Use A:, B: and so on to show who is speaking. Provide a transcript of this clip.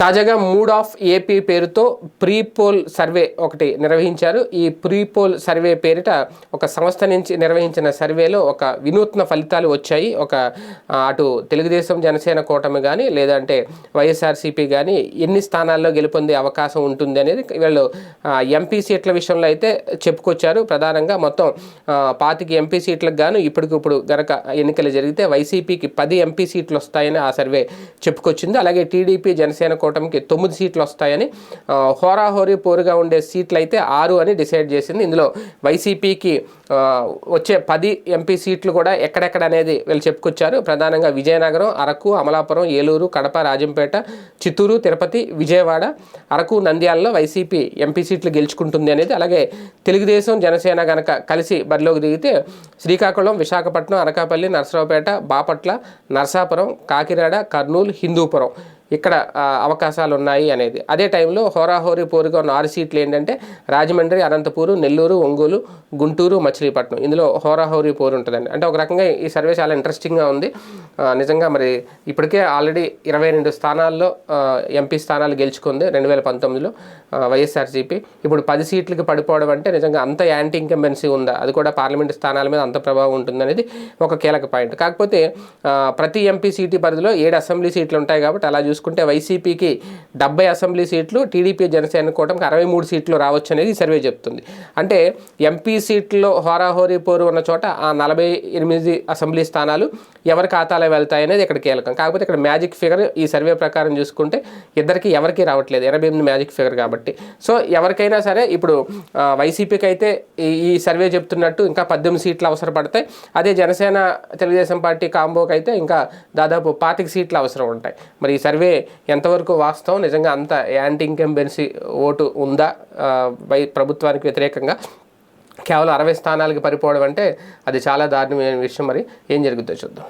A: తాజాగా mood of AP పేరుతో pre poll survey ఒకటి నిర్వహించారు. ఈ ప్రీ పోల్ సర్వే పేరిట ఒక సంస్థ నుంచి నిర్వహించిన సర్వేలో ఒక వినూత్న ఫలితాలు వచ్చాయి. ఒక అటు తెలుగుదేశం జనసేన కూటమి కానీ లేదంటే వైఎస్ఆర్సీపీ కానీ ఎన్ని స్థానాల్లో గెలుపొందే అవకాశం ఉంటుంది అనేది వీళ్ళు ఎంపీ సీట్ల విషయంలో అయితే చెప్పుకొచ్చారు. ప్రధానంగా మొత్తం పాతికి పాతిక ఎంపీ సీట్లకు గాను ఇప్పటికిప్పుడు గనక ఎన్నికలు జరిగితే వైసీపీకి పది ఎంపీ సీట్లు వస్తాయని ఆ సర్వే చెప్పుకొచ్చింది. అలాగే టీడీపీ జనసేన కూటమికి తొమ్మిది సీట్లు వస్తాయని హోరాహోరీ పోరుగా ఉండే సీట్లు అయితే ఆరు అని డిసైడ్ చేసింది. ఇందులో వైసీపీకి వచ్చే పది ఎంపీ సీట్లు కూడా ఎక్కడెక్కడ అనేది వీళ్ళు చెప్పుకొచ్చారు. ప్రధానంగా విజయనగరం అరకు అమలాపురం ఏలూరు కడప రాజంపేట చిత్తూరు తిరుపతి విజయవాడ అరకు నంద్యాలలో వైసీపీ ఎంపీ సీట్లు గెలుచుకుంటుంది అనేది అలాగే తెలుగుదేశం జనసేన గనక కలిసి బరిలోకి దిగితే శ్రీకాకుళం విశాఖపట్నం అనకాపల్లి నరసరావుపేట బాపట్ల నరసాపురం కాకినాడ కర్నూలు హిందూపురం. ఇక్కడ అవకాశాలు ఉన్నాయి అనేది. అదే టైంలో హోరాహోరీ పోరుగా ఉన్న ఆరు సీట్లు ఏంటంటే రాజమండ్రి అనంతపూరు నెల్లూరు ఒంగోలు గుంటూరు మచిలీపట్నం. ఇందులో హోరాహోరీ పోరు ఉంటుందండి. అంటే ఒక రకంగా ఈ సర్వే చాలా ఇంట్రెస్టింగ్గా ఉంది. నిజంగా మరి ఇప్పటికే ఆల్రెడీ ఇరవై రెండు స్థానాల్లో ఎంపీ స్థానాలు గెలుచుకుంది రెండు వేల పంతొమ్మిదిలో వైఎస్ఆర్సీపీ. ఇప్పుడు పది సీట్లకి పడిపోవడం అంటే నిజంగా అంత యాంటీ ఇంకంబెన్సీ ఉందా? అది కూడా పార్లమెంట్ స్థానాల మీద అంత ప్రభావం ఉంటుందనేది ఒక కీలక పాయింట్. కాకపోతే ప్రతి ఎంపీ సీటు పరిధిలో ఏడు అసెంబ్లీ సీట్లు ఉంటాయి కాబట్టి అలా చూసుకుంటే వైసీపీకి డెబ్బై అసెంబ్లీ సీట్లు టీడీపీ జనసేన కూటమికి అరవై మూడు సీట్లు రావచ్చు అనేది సర్వే చెప్తుంది. అంటే ఎంపీ సీట్లో హోరాహోరీ పోరు ఉన్న చోట ఆ నలభై ఎనిమిది అసెంబ్లీ స్థానాలు ఎవరి ఖాతాలో వెళ్తాయి అనేది ఇక్కడ కీలకం. కాకపోతే ఇక్కడ మ్యాజిక్ ఫిగర్ ఈ సర్వే ప్రకారం చూసుకుంటే ఇద్దరికి ఎవరికి రావట్లేదు. ఎనభై ఎనిమిది మ్యాజిక్ ఫిగర్ కాబట్టి. సో ఎవరికైనా సరే ఇప్పుడు వైసీపీకి అయితే ఈ ఈ సర్వే చెప్తున్నట్టు ఇంకా పద్దెనిమిది సీట్లు అవసరపడతాయి. అదే జనసేన తెలుగుదేశం పార్టీ కాంబోకి అయితే ఇంకా దాదాపు పాతిక సీట్లు అవసరం ఉంటాయి. మరి ఈ సర్వే ఎంతవరకు వాస్తవం? నిజంగా అంత యాంటీ ఇంకంబెన్సీ ఓటు ఉందా? బై ప్రభుత్వానికి వ్యతిరేకంగా కేవలం అరవై స్థానాలకి పడిపోవడం అంటే అది చాలా దారుణమైన విషయం మరి. ఏం జరుగుతుందో చూద్దాం.